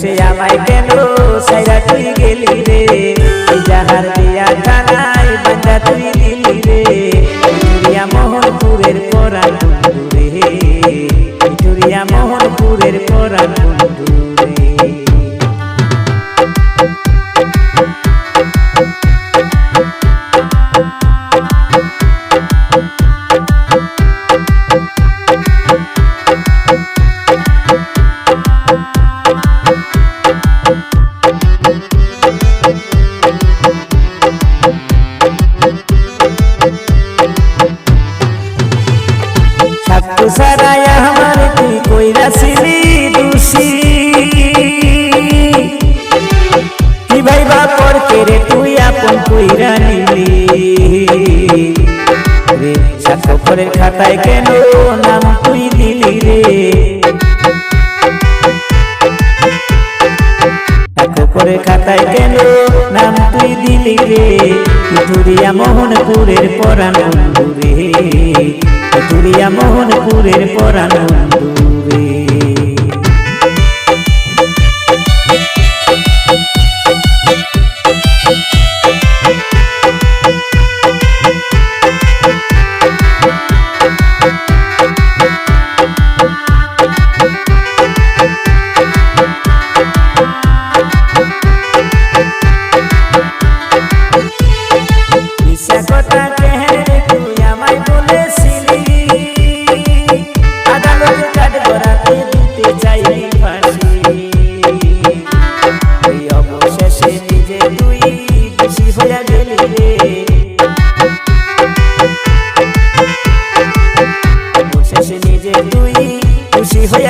সে আমায় কেন সাইরা তুই গেলি রে? এই যাহার দিয়া থানায় বান্দা তুই দিলি রে। চুরিয়া মোহনপুরের পরা রে। চুরিয়া মোহনপুরের পরা খাতায় কেন নাম তুই দিলি রে? করে খাতায় কেন নাম তুই দিলি রে? ধুরিয়া মোহনপুরের পরানন্দ রে। ধুরিয়া মোহনপুরের পরাণ